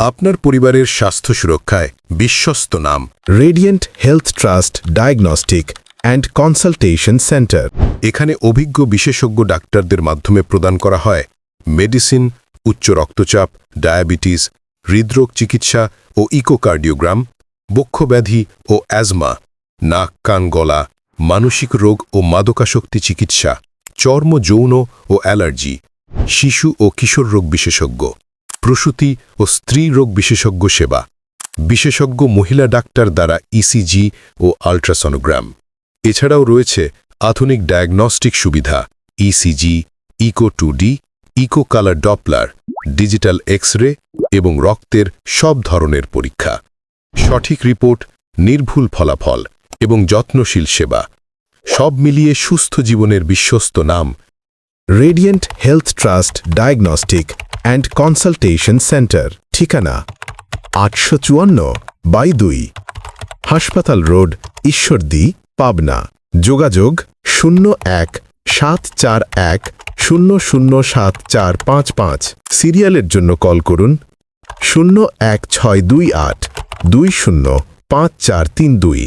আপনার পরিবারের স্বাস্থ্য সুরক্ষায় বিশ্বস্ত নাম। Radiant health trust diagnostic and consultation centre এখানে অভিজ্ঞ বিশেষজ্ঞ ডাক্তারদের মাধ্যমে প্রদান করা হয় মেডিসিন উচ্চ রক্তচাপ ডায়াবেটিস হৃদরোগ চিকিৎসা ও ইকোকার্ডিওগ্রাম বক্ষব্যাধি ও অ্যাজমা নাক কান গলা মানসিক রোগ ও মাদকাসক্তি চিকিৎসা চর্ম যৌন ও অ্যালার্জি শিশু ও কিশোর রোগ বিশেষজ্ঞ। প্রসূতি ও স্ত্রী রোগ বিশেষজ্ঞ সেবা। বিশেষজ্ঞ মহিলা ডাক্তার দ্বারা ইসিজি ও আল্ট্রাসনোগ্রাম। এছাড়াও রয়েছে আধুনিক ডায়াগনস্টিক সুবিধা ECG echo two D echo colour Doppler digital X ray এবং রক্তের সব ধরনের পরীক্ষা। সঠিক রিপোর্ট, নির্ভুল ফলাফল এবং যত্নশীল সেবা। সব মিলিয়ে সুস্থ জীবনের বিশ্বস্ত নাম radiant health trust diagnostic and consultation centre ঠিকানা আটশো চুয়ান্ন বাই দুই হাসপাতাল রোড, ঈশ্বরদী, পাবনা। যোগাযোগ শূন্য এক সাত চার এক শূন্য শূন্য সাত চার পাঁচ পাঁচ। সিরিয়ালের জন্য কল করুন শূন্য এক ছয় দুই আট দুই শূন্য পাঁচ চার তিন দুই।